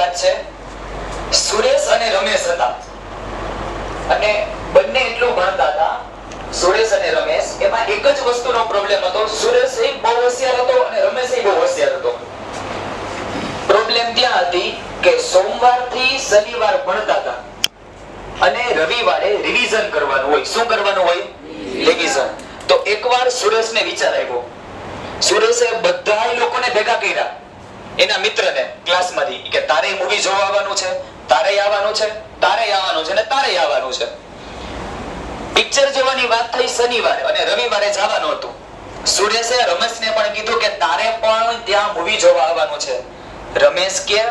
વાત છે? સુરેશ અને રમેશ હતા. અને બંને એટલું ભણતા હતા, સુરેશ અને રમેશ, એમાં એક જ વસ્તુનો પ્રોબ્લેમ હતો. સુરેશ એ બહુ હોશિયાર હતો અને રમેશ એ બહુ હોશિયાર હતો. પ્રોબ્લેમ ત્યાં હતી કે સોમવારથી શનિવાર ભણતા હતા. અને રવિવારે રિવિઝન કરવાનું હોય. શું કરવાનું હોય? રિવિઝન તો એકવાર સુરેશને વિચાર આવ્યો. સુરેશે બધા લોકોને ભેગા કર્યા. એના મિત્રને ક્લાસમાંથી કે તારે મૂવી જોવા આવવાનું છે, તારે આવવાનું છે, તારે આવવાનું છે ને તારે આવવાનું છે. પિક્ચર જોવાની વાત થઈ શનિવારે અને રવિવારે જવાનું હતું. સુરેશે રમેશને પણ કીધું કે તારે પણ ત્યાં મૂવી જોવા આવવાનું છે. રમેશ કે,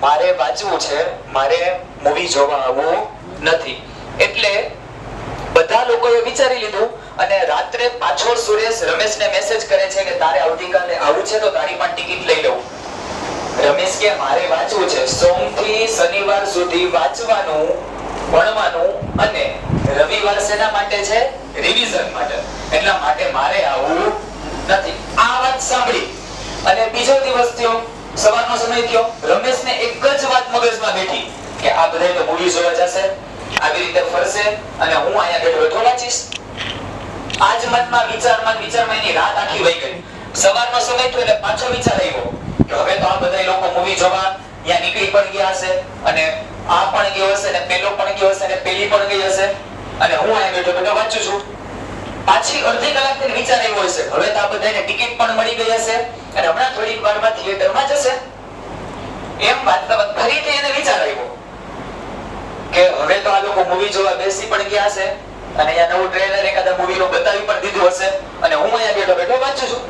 મારે વાંચવું છે, મારે મૂવી જોવા આવવું નથી. એટલે બધા લોકોએ વિચારી લીધું અને રાત્રે પાછો સુરેશ રમેશને મેસેજ કરે છે કે તારે આવતીકાલે આવું છે તો તારી પણ ટિકિટ લઈ લઉં. રમેશ કે મારે વાંચવું છે. સોમથી શનિવાર સુધી વાંચવાનું, ભણવાનું અને રવિવાર શેના માટે છે? રિવિઝન માટે. એટલા માટે મારે આવું નથી. આ વાત સાંભળી. અને બીજો દિવસ થયો. સવારનો સમય થયો. રમેશને એક જ વાત મગજમાં બેઠી કે આ બધા તો મૂવી જોવા જશે, આવી રીતે ફરશે અને હું અહીંયા બેઠો બેઠો વાંચીશ. આજ મનમાં વિચારમાં વિચારમાં એની રાત આખી વહી ગઈ. સવારનો સમય થયો એટલે પાછો વિચાર આવ્યો. હવે તો આ બધા લોકો મૂવી જોવા ત્યાં નીકળી પણ ગયા હશે. અને આ પણ ગયો હશે ને પેલો પણ ગયો હશે, અને પેલી પણ ગઈ હશે. અને હું અહીંયા બેઠો બેઠો વાંચું છું. પાછી અડધી કલાક તેને વિચાર આવ્યો હશે, હવે તો આ બધાને ટિકિટ પણ મળી ગઈ હશે, અને હમણાં થોડીક વારમાં થિયેટરમાં જશે. એમ વાંચતા ફરીથી એને વિચાર આવ્યો કે હવે તો આ લોકો મૂવી જોવા બેસી પણ ગયા છે અને અહીંયા નવું ટ્રેલર એકાદા મૂવી નું બતાવી પણ દીધું હશે, અને હું અહીંયા બેઠો બેઠો વાંચું છું.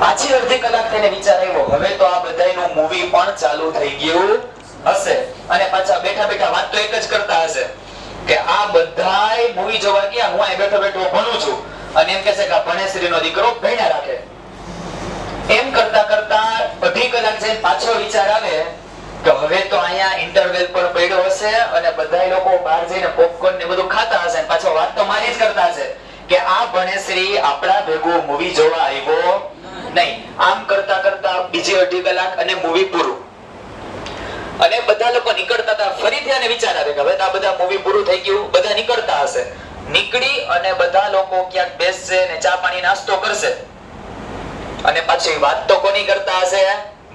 પાછી અડધી કલાક થઈને વિચાર હવે તો આ બધાયનું મૂવી પણ ચાલુ થઈ ગયું હશે. અને પાછા બેઠા બેઠા વાત તો એક જ કરતા હશે કે આ બધાય મૂવી જોવા ગયા, હું અહીં બેઠો બેઠો ભણું છું. અને એમ કહેશે કે ભણેશ્રી નો દીકરો ભણ્યા રાખે. એમ કરતા કરતા અઢી કલાક જઈને પાછો વિચાર આવે કે હવે તો અહીંયા ઇન્ટરવેલ પણ પડ્યો હશે અને બધા લોકો બહાર જઈને પોપકોર્ન ને બધું ખાતા હશે. પાછો વાત તો મારી જ કરતા હશે કે આ ભણેશ્રી આપણા ભેગું મૂવી જોવા આવ્યો નહીં આમ કરતા કરતા બીજી અઢી કલાક અને મૂવી પૂરું. અને બધા લોકો નીકળતા હતા. ફરીથી આને વિચાર આવે કે હવે આ બધા મૂવી પૂરું થઈ ગયું. બધા નીકળતા હશે. નીકળી અને બધા લોકો ક્યાંક બેસશે ને ચા પાણી નાસ્તો કરશે. અને પછી વાત તો કોની કરતા હશે?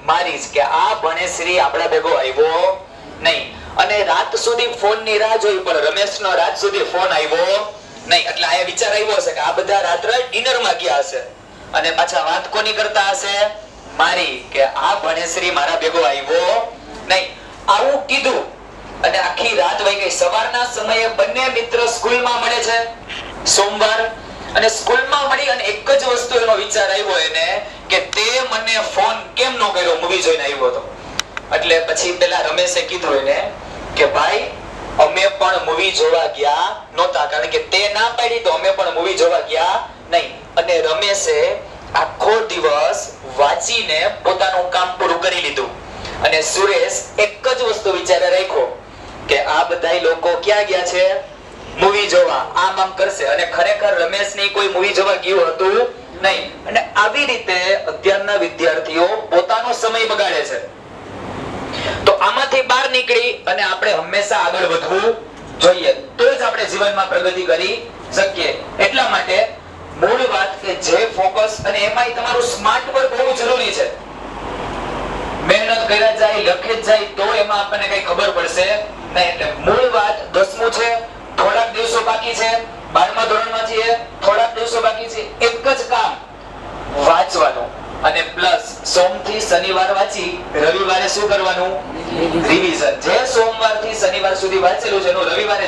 મારી કે આ ભણેશ્રી આપણા ભેગો આવ્યો નહીં. અને રાત સુધી ફોનની રાહ જોઈ, પણ રમેશ નો રાત સુધી ફોન આવ્યો નહીં. એટલે આ વિચાર આવ્યો હશે કે આ બધા રાત્રે ડિનરમાં ગયા હશે. અને પાછા વાત કોની કરતા હશે? મારી કે આ ભણેશ્રી મારા ભેગો આવ્યો નહીં. આવું કીધું અને આખી રાત વહી ગઈ. સવારના સમયે બંને મિત્ર સ્કૂલમાં મળે છે. સોમવાર અને સ્કૂલમાં મળી અને એક જ વસ્તુ એનો વિચાર આવ્યો એને કે તે મને ફોન કેમ નો કર્યો? મૂવી જોઈને આવ્યો હતો. એટલે પછી પેલા રમેશે કીધું એને કે ભાઈ, અમે પણ મૂવી જોવા ગયા નહોતા. કારણ કે તે ના પાડી તો અમે પણ મૂવી જોવા ગયા નહીં અને રમેશે આખો દિવસ વાંચીને પોતાનું કામ પૂરું કરી લીધું. અને સુરેશ એક જ વસ્તુ વિચારે રાખ્યો કે આ બધા લોકો ક્યાં ગયા છે? મૂવી જોવા. આમ આમ કરશે. અને ખરેખર રમેશની કોઈ મૂવી જોવા ગયું હતું નહીં. અને આવી રીતે અત્યારના વિદ્યાર્થીઓ પોતાનો સમય બગાડે છે. તો આમાંથી બહાર નીકળી અને આપણે હંમેશા આગળ વધવું જોઈએ. તો જ આપણે જીવનમાં પ્રગતિ કરી શકીએ. એટલા માટે મૂળ વાત કે જે ફોકસ અને એમાંય તમારું સ્માર્ટ વર્ક બહુ જરૂરી છે. મહેનત કર્યા જાય લખે જાય તો એમાં આપણને કઈ ખબર પડશે નહીં. એટલે મૂળ વાત દસમું છે થોડાક દિવસો બાકી છે બારમા ધોરણમાં છીએ થોડાક દિવસો બાકી છે એક જ કામ વાંચવાનું. અને પ્લસ સોમથી શનિવાર વાંચી રવિવારે શું કરવાનું? રિવિઝન જે સોમવારથી શનિવાર સુધી વાંચેલું છે એનું રવિવારે